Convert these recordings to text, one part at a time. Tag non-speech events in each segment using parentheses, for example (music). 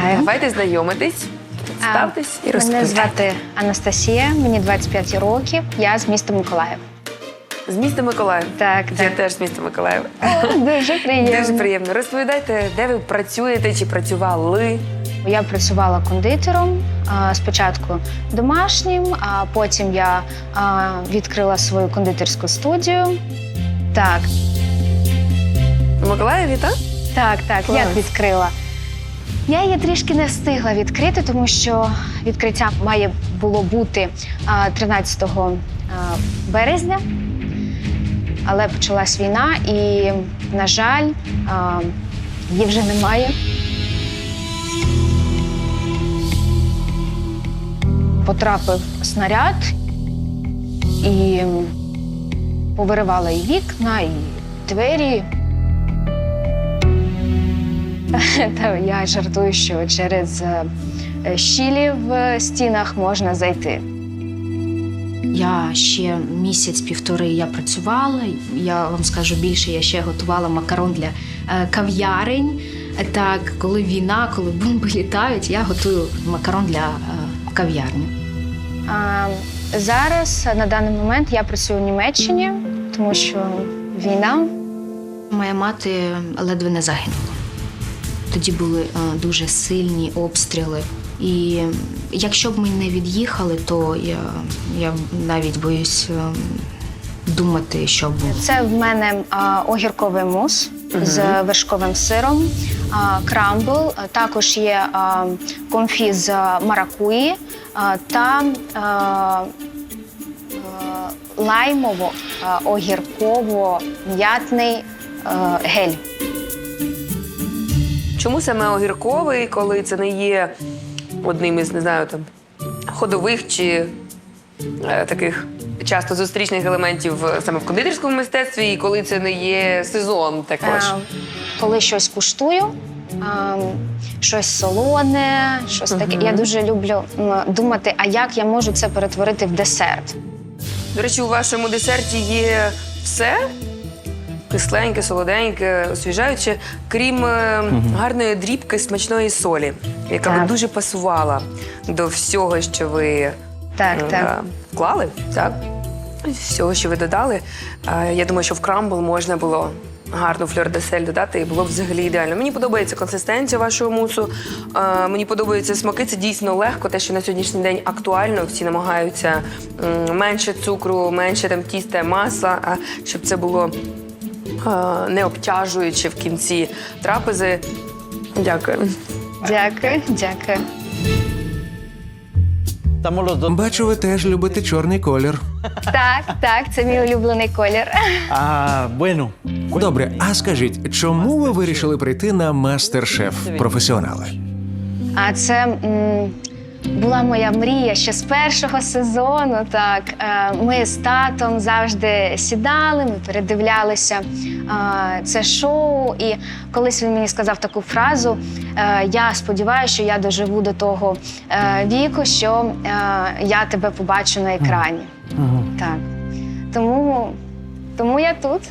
Вітаю. Давайте знайомитись, ставтесь і Мене звати Анастасія, мені 25 років. Я з міста Миколаїв. З міста Миколаїв. Так, Я так. теж з міста Миколаїв. Дуже приємно. Дуже приємно. Розповідайте, де ви працюєте чи працювали? Я працювала кондитером а, спочатку домашнім, а потім я а, відкрила свою кондитерську студію. Так, В Миколаєві, так? так, так, Клас. як відкрила. Я її трішки не встигла відкрити, тому що відкриття має було бути 13 березня. Але почалась війна, і, на жаль, її вже немає. Потрапив снаряд і повиривала і вікна, і двері. (laughs) Та я жартую, що через е, е, щілі в стінах можна зайти. Я ще місяць-півтори я працювала. Я вам скажу більше, я ще готувала макарон для е, кав'ярень. Так, коли війна, коли бомби літають, я готую макарон для кав'ярні. Зараз на даний момент я працюю в Німеччині, тому що війна. Моя мати ледве не загинула. Тоді були е, дуже сильні обстріли. І якщо б ми не від'їхали, то я, я навіть боюсь е, думати, що було. Це в мене а, огірковий мус з вершковим сиром, а, крамбл. А, Також є а, конфі з маракуї а, та а, а, лаймово-огірково-м'ятний а, гель. Чому саме огірковий, коли це не є одним із, не знаю, там ходових чи е, таких часто зустрічних елементів е, саме в кондитерському мистецтві, і коли це не є сезон також? Е, Коли щось куштую, е, щось солоне, щось таке. Мгм. Я дуже люблю м, думати, а як я можу це перетворити в десерт. До речі, у вашому десерті є все. Кисленьке, солоденьке, освіжаюче, крім е, гарної дрібки смачної солі, яка Так. би дуже пасувала до всього, що ви Так, е, так. вклали, так? Всього, що ви додали. Е, Я думаю, що в крамбл можна було гарну фльор-десель додати, і було б взагалі ідеально. Мені подобається консистенція вашого мусу. е, Мені подобаються смаки. Це дійсно легко. Те, що на сьогоднішній день актуально. Всі намагаються м, менше цукру, менше там тіста, масла, а щоб це було е, не обтяжуюче в кінці трапези. Дякую. Дякую, дякую. Бачу, ви теж любите чорний колір. Так, так, це мій улюблений колір. Ah, bueno. Добре, а скажіть, чому ви вирішили прийти на мастер-шеф професіонали? А це м, була моя мрія ще з першого сезону. Так, Е, ми з татом завжди сідали, ми передивлялися е, це шоу. І колись він мені сказав таку фразу: е, Я сподіваюся, що я доживу до того віку, що я тебе побачу на екрані. Так. Тому, тому я тут.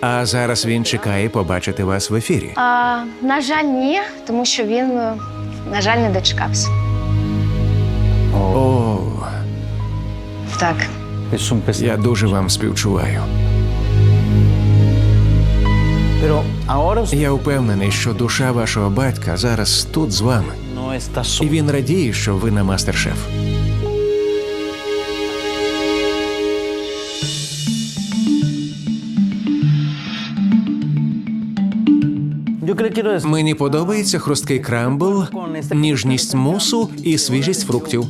А зараз він чекає побачити вас в ефірі. А, на жаль, ні, тому що він, на жаль, не дочекався. О, Так. Я дуже вам співчуваю. Я впевнений, що душа вашого батька зараз тут з вами, і він радіє, що ви на мастер-шеф. Мені подобається хрусткий крамбл, ніжність мусу і свіжість фруктів.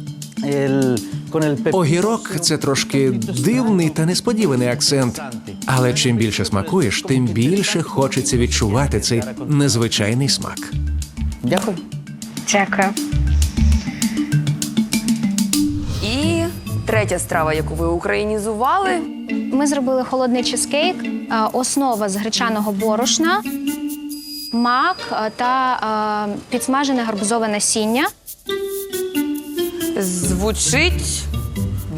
Огірок це трошки дивний та несподіваний акцент. Але чим більше смакуєш, тим більше хочеться відчувати цей незвичайний смак. Дякую. Дякую. І третя страва, яку ви українізували. Ми зробили холодний чизкейк, е, основа з гречаного борошна, мак е, та е, підсмажене гарбузове насіння. Звучить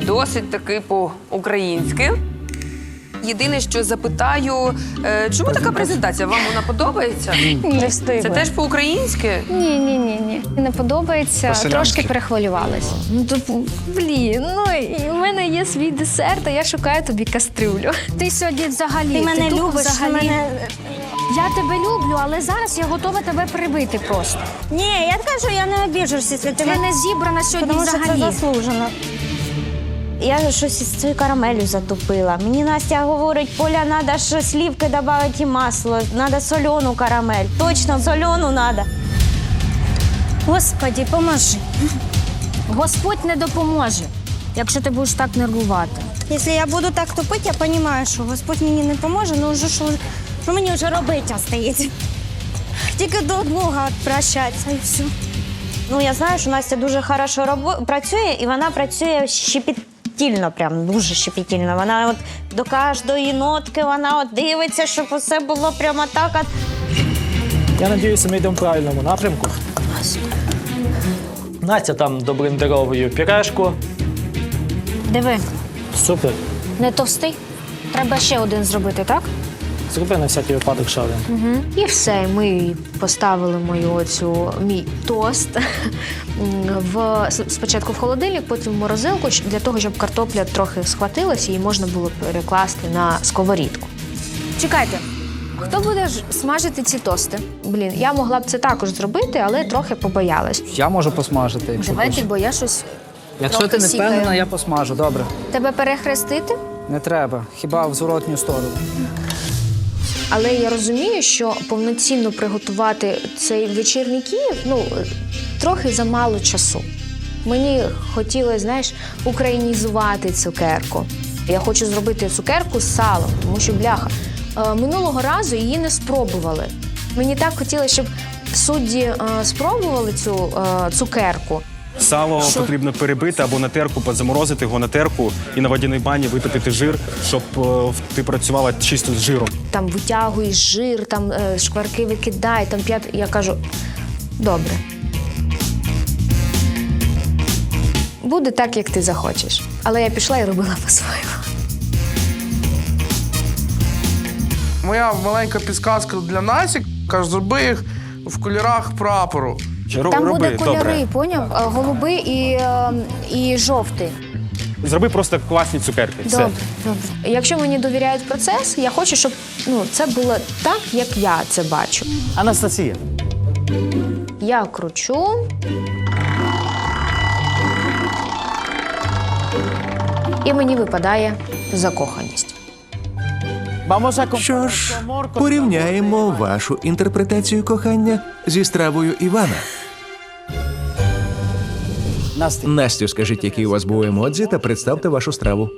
досить таки по-українськи. Єдине, що запитаю, е, чому така презентація? Вам вона подобається? Не встигла. Це теж по-українськи? Ні, ні, ні, ні. Не подобається. По-селянськи. Трошки перехвилювалася. Ну то блін, ну і в мене є свій десерт, а я шукаю тобі кастрюлю. Ти сьогодні взагалі Ти мене тупо любиш, взагалі. мене... Я тебе люблю, але зараз я готова тебе прибити просто. Ні, я кажу, я не обіжуся, якщо ти Ти мене... не зібрана сьогодні Тому що це взагалі. заслужено. Я щось із цією карамелю затупила. Мені Настя говорить, Поля, треба ж слівки додати і масло, треба солену карамель. Точно, солену треба. Господи, поможи. Господь не допоможе, якщо ти будеш так нервувати. Якщо я буду так тупити, я розумію, що Господь мені не поможе, ну вже що, що мені вже робити остається? Тільки до Бога прощатися і все. Ну, я знаю, що Настя дуже хорошо працює, і вона працює щепетільно, прям дуже щепетільно. Вона от до кожної нотки вона от дивиться, щоб усе було прямо так. От... Я сподіваюся, ми йдемо в правильному напрямку. Настя там добриндеровою пюрешку. Диви, Супер. не товстий. Треба ще один зробити, так? Зроби на всякий випадок ще один. І все, ми поставили мою оцю мій тост (laughs) в спочатку в холодильник, потім в морозилку для того, щоб картопля трохи схватилася і можна було перекласти на сковорідку. Чекайте, хто буде смажити ці тости? Блін, я могла б це також зробити, але трохи побоялась. Я можу посмажити. Якщо, Давайте, хочеш. бо я щось. якщо ти не сікаю. впевнена, я посмажу. Добре. Тебе перехрестити? Не треба. Хіба в зворотню сторону. Але я розумію, що повноцінно приготувати цей вечірній Київ ну трохи замало часу. Мені хотілося, знаєш, українізувати цукерку. Я хочу зробити цукерку з салом, тому що бляха. е, Минулого разу її не спробували. Мені так хотілося, щоб судді е, спробували цю е, цукерку. Сало потрібно перебити або на терку, позаморозити його на терку і на водяній бані витопити жир, щоб е, ти працювала чисто з жиром. Там витягуєш жир, там е, шкварки викидай, там п'ят. Я кажу, добре. Буде так, як ти захочеш. Але я пішла і робила по-своєму. Моя маленька підказка для Насі, каже, зроби їх в кольорах прапору. Ро- Там роби, буде кольори, добре. поняв? Е, Голубий і, е, і жовтий. Зроби просто класні цукерки. Все. Добре, добре. Якщо мені довіряють процес, я хочу, щоб ну, це було так, як я це бачу. Анастасія, Я кручу. І мені випадає закоханість. Що ж, порівняємо вашу інтерпретацію кохання зі стравою Івана. Настя. Настю, скажіть, який у вас був емодзі, та представте вашу страву.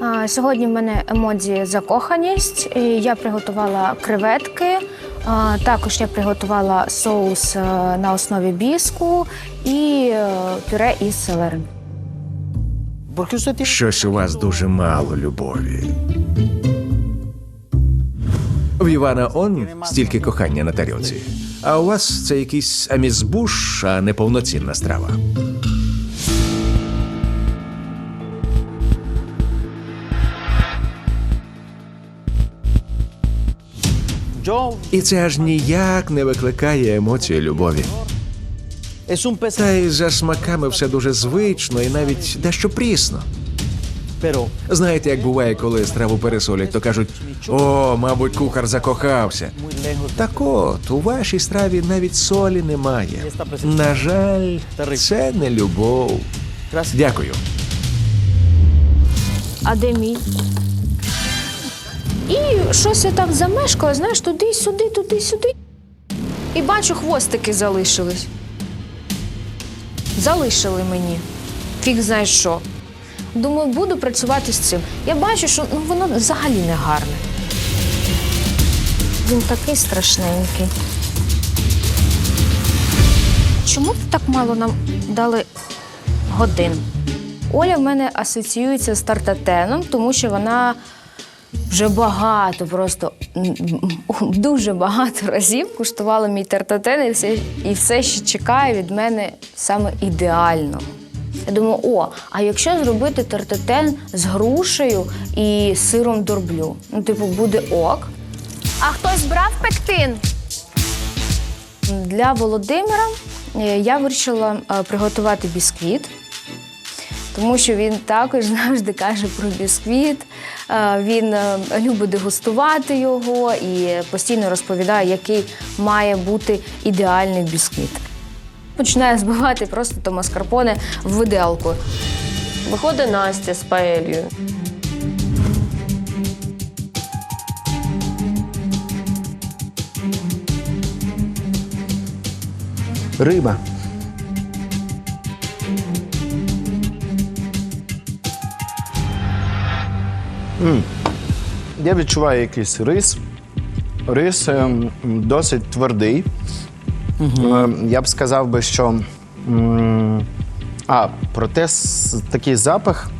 А, Сьогодні в мене емодзі закоханість. І Я приготувала креветки. А, Також я приготувала соус е, на основі біску і е, пюре із селери. ¿Por qué usted tiene Щось у вас дуже мало любові. В Івана он стільки кохання на тарілці. А у вас це якийсь амізбуш, а не повноцінна страва. І це аж ніяк не викликає емоції любові. Та й за смаками все дуже звично і навіть дещо прісно. Знаєте, як буває, коли страву пересолять, то кажуть: о, мабуть, кухар закохався. Так от, у вашій страві навіть солі немає. На жаль, це не любов. Дякую. А де мій? Щось я там замешкала, знаєш, туди-сюди, туди-сюди. І бачу, хвостики залишились. Залишили мені. Фіг знаєш що. Думаю, буду працювати з цим. Я бачу, що ну, воно взагалі не гарне. Він такий страшненький. Чому так мало нам дали годин? Оля в мене асоціюється з тартатеном, тому що вона вже багато, просто (laughs) дуже багато разів куштувала мій тартатен і все, і все ще чекає від мене саме ідеально. Я думаю, о, а якщо зробити тартатен з грушею і сиром дорблю? Ну, типу, буде ок. А хтось брав пектин? Для Володимира е, я вирішила е, приготувати бісквіт, тому що він також (laughs) завжди каже про бісквіт. Е, Він е, любить дегустувати його і постійно розповідає, який має бути ідеальний бісквіт. Починає збивати просто то маскарпоне в виделку. Виходить Настя з паелью. Риба. М. Я відчуваю якийсь рис. Рис ем, досить твердий. Ем, Я б сказав би, що. м, А, проте с- такий запах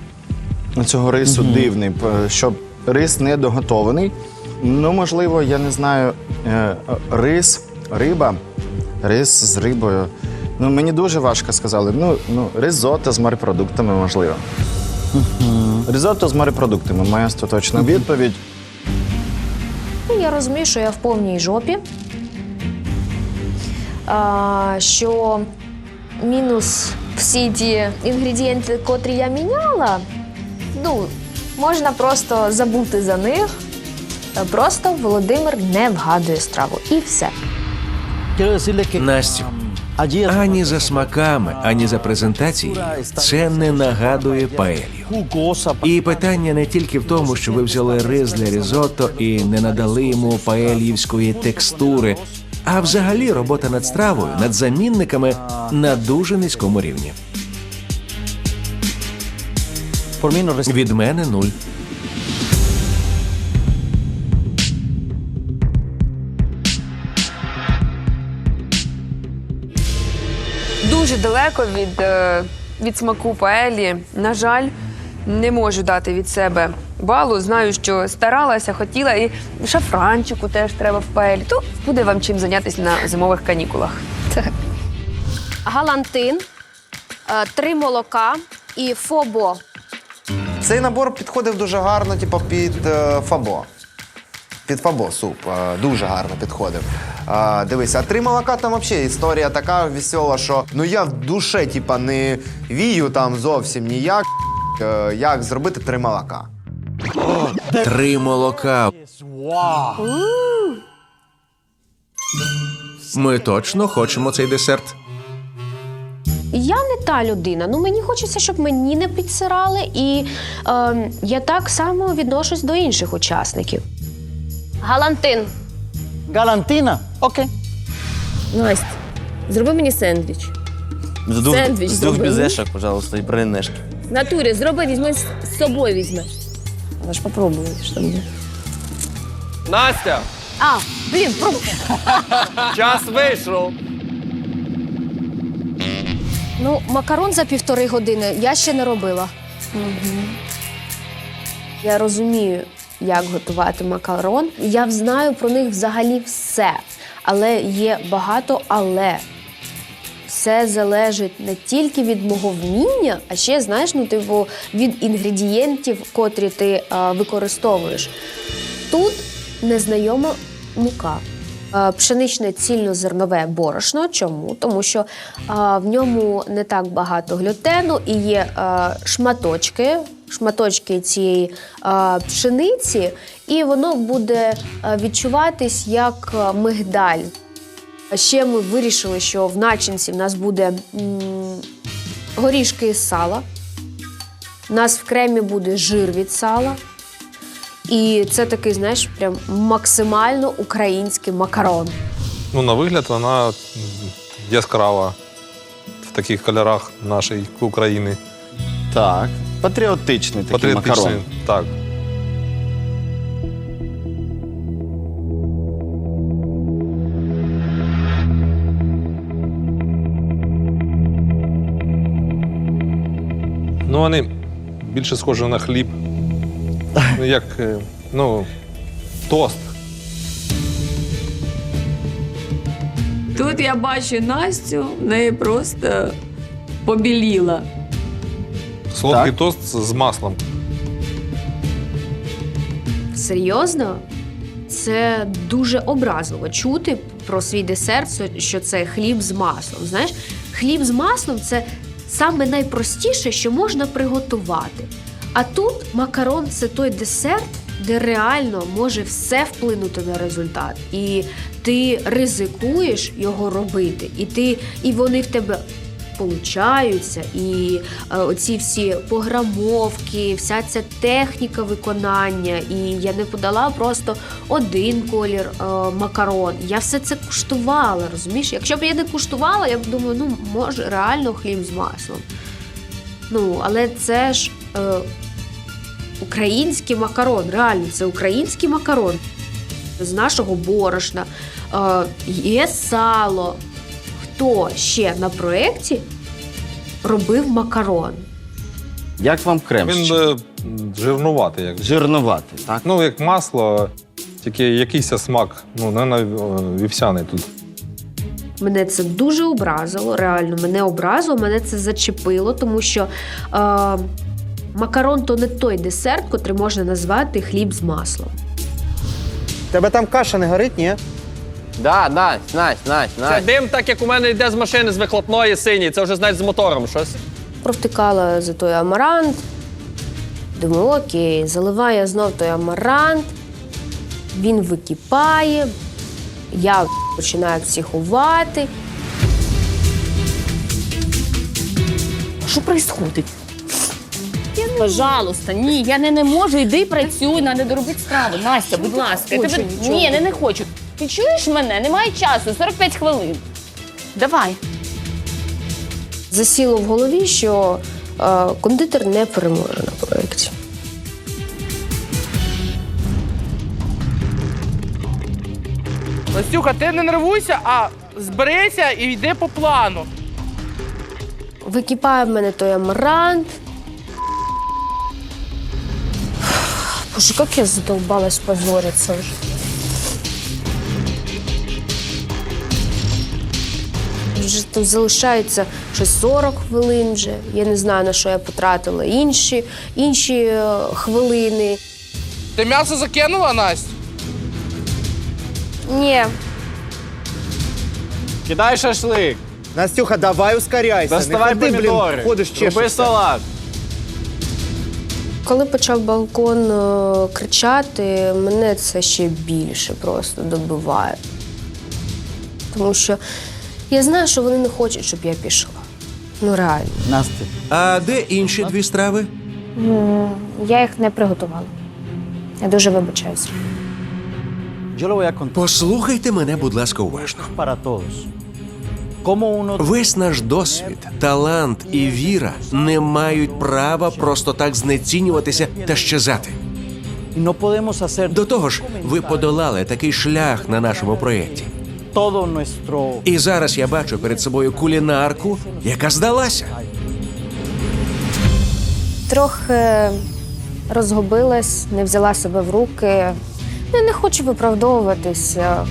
цього рису дивний, п- що рис не доготований. Ну, можливо, я не знаю, е, рис, риба, рис з рибою. Ну, мені дуже важко сказали. Ну, ну ризотто з морепродуктами, можливо. Ризотто з морепродуктами моя остаточна відповідь. Ну, я розумію, що я в повній жопі. А, що мінус всі ті інгредієнти, котрі я міняла, ну, можна просто забути за них. Просто Володимир не вгадує страву. І все. Настю, ані за смаками, ані за презентацією це не нагадує паелью. І питання не тільки в тому, що ви взяли рис для різотто і не надали йому паельївської текстури, а взагалі робота над стравою, над замінниками на дуже низькому рівні. Від мене нуль. Дуже далеко від, е, від смаку паелі. На жаль, не можу дати від себе балу. Знаю, що старалася, хотіла, і шафранчику теж треба в паелі. То буде вам чим зайнятися на зимових канікулах. Галантин, е, три молока і фобо. Цей набор підходив дуже гарно, типу, під е, фабо. Під фабо суп. е, дуже гарно підходив. Е, дивись, а три молока там взагалі історія така весела, що ну я в душе, типа, не вію там зовсім ніяк. Е, як зробити три молока. Три молока. Ми точно хочемо цей десерт. Я не та людина. Ну мені хочеться, щоб мені не підсирали, і е, я так само відношусь до інших учасників. Галантин. Galantina. Окей. Настя, зроби мені сендвіч. З двох, Сендвіч з двох зроби. бізешок, пожалуйста, і бренешки. В натурі зроби, візьми з з собою візьми. Але ж попробуй, що є. Настя, А, блін, про... час вийшов. Ну, макарон за півтори години я ще не робила. Я розумію, як готувати макарон. Я знаю про них взагалі все. Але є багато але. Все залежить не тільки від мого вміння, а ще, знаєш, ну, типу, від інгредієнтів, котрі ти е, використовуєш. Тут незнайома мука. Е, Пшеничне цільнозернове борошно. Чому? Тому що е, в ньому не так багато глютену і є е, шматочки, шматочки цієї пшениці, і воно буде відчуватись як мигдаль. Ще ми вирішили, що в начинці в нас буде горішки з сала. У нас в кремі буде жир від сала. І це такий, знаєш, прям максимально український макарон. Ну, на вигляд вона яскрава в таких кольорах нашої України. Так. Патріотичний такий Патріотичний. макарон. Так. Ну, вони більше схожі на хліб. Ну, Як е, ну, тост. Тут я бачу Настю, в неї просто побіліла. Солодкий Так. тост з маслом. Серйозно? Це дуже образливо чути про свій десерт, що це хліб з маслом. Знаєш, хліб з маслом це саме найпростіше, що можна приготувати. А тут макарон це той десерт, де реально може все вплинути на результат. І ти ризикуєш його робити, і ти, і вони в тебе получаються, і е, оці всі пограмовки, вся ця техніка виконання. І я не подала просто один колір е, макарон. Я все це куштувала, розумієш? Якщо б я не куштувала, я б думаю, ну може реально хліб з маслом. Ну, але це ж е, український макарон, реально, це український макарон з нашого борошна. Е, є сало. Хто ще на проєкті робив макарон? Як вам крем? Він е, жирнуватий. Як. Жирнуватий, так? Ну, як масло, тільки якийсь смак. Ну, не на вівсяний тут. Мене це дуже образило, реально мене образило, мене це зачепило, тому що е, макарон то не той десерт, котрий можна назвати хліб з маслом. Тебе там каша не горить, ні? Да, Настя, Настя, Настя, Це дим, так як у мене йде з машини з вихлопної синій. Це вже знаєш з мотором щось. Провтикала за той амарант. Думаю, окей, заливаю знов той амарант, він википає, я починаю психувати. Що відбувається? Пожалуйста, ні, я не, не можу, йди працюй, треба доробити справу. Настя, будь ласка, я тебе... нічого. ні, не, не хочу. Ти чуєш мене? Немає часу, 45 хвилин. Давай. Засіло в голові, що е, кондитер не переможе на проєкті. Настюха, ти не нервуйся, а зберися і йди по плану. Википає в мене той амарант. Боже, як я задовбалась позориться вже. Вже тут залишається щось 40 хвилин вже. Я не знаю, на що я потратила інші, інші е, хвилини. Ти м'ясо закинула, Настя? Ні, Кидай шашлик. Настюха, давай ускоряйся. Доставай не ходи, помідори. ходиш, Роби чешешся. салат. Коли почав балкон е, кричати, мене це ще більше просто добиває. Тому що я знаю, що вони не хочуть, щоб я пішла. Ну реально. Настя. А де інші дві страви? Я їх не приготувала. Я дуже вибачаюся. Послухайте мене, будь ласка, уважно. Весь наш досвід, талант і віра не мають права просто так знецінюватися та щезати. До того ж, ви подолали такий шлях на нашому проєкті. І зараз я бачу перед собою кулінарку, яка здалася. Трохи розгубилась, не взяла себе в руки. Я не хочу виправдовуватися.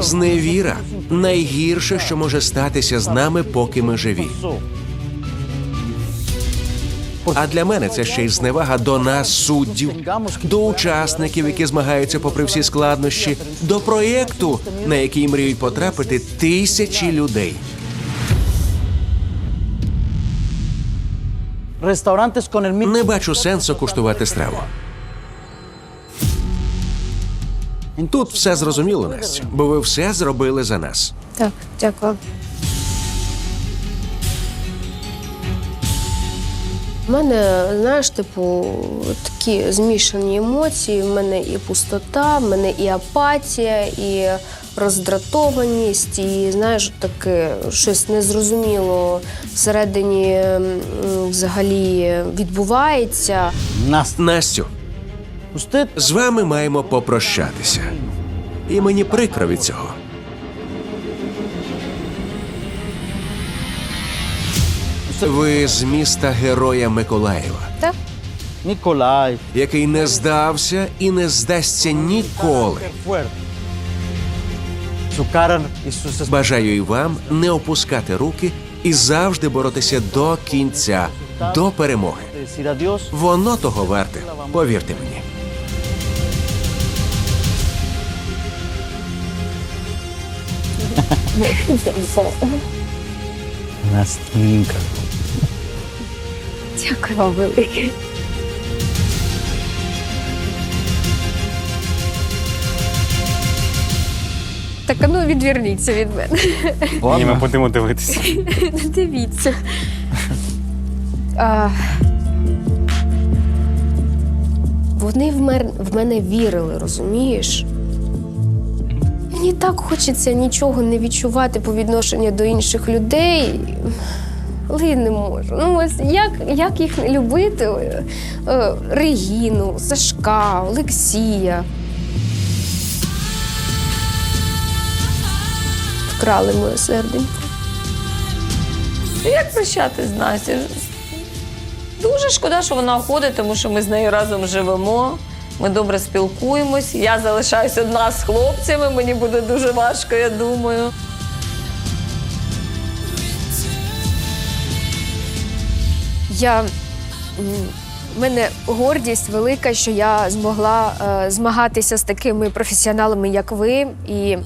Зневіра найгірше, що може статися з нами, поки ми живі. А для мене це ще й зневага до нас, суддів, до учасників, які змагаються попри всі складнощі, до проєкту, на який мріють потрапити тисячі людей. Не бачу сенсу куштувати страву. Тут все зрозуміло, Настя, бо ви все зробили за нас. Так, дякую. У мене, знаєш, типу, такі змішані емоції. В мене і пустота, в мене і апатія, і роздратованість, і знаєш, таке щось незрозуміло всередині м, взагалі відбувається. Настю, з вами маємо попрощатися. І мені прикро від цього. Ви з міста Героя Миколаєва, Так? Nicolai який не здався і не здасться ніколи. fuerte. Su cara y sus Бажаю і вам не опускати руки і завжди боротися до кінця, до перемоги. Decir adiós. Воно того варте, повірте мені. Настенька. Дякую вам велике. Так, а ну відверніться від мене. Ні, ми будемо дивитися. Не дивіться. А, Вони в, мер... в мене вірили, розумієш? Мені так хочеться нічого не відчувати по відношенню до інших людей. Але я не можу. Ну, ось як, як їх не любити? Е, Регіну, Сашка, Олексія. Вкрали моє серденько. Як прощати з Настю? Дуже шкода, що вона уходить, тому що ми з нею разом живемо. Ми добре спілкуємось. Я залишаюсь одна з хлопцями. Мені буде дуже важко, я думаю. Я м, в мене гордість велика, що я змогла е, змагатися з такими професіоналами, як ви. І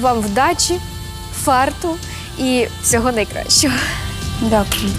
вам вдачі, фарту і всього найкращого. Дякую.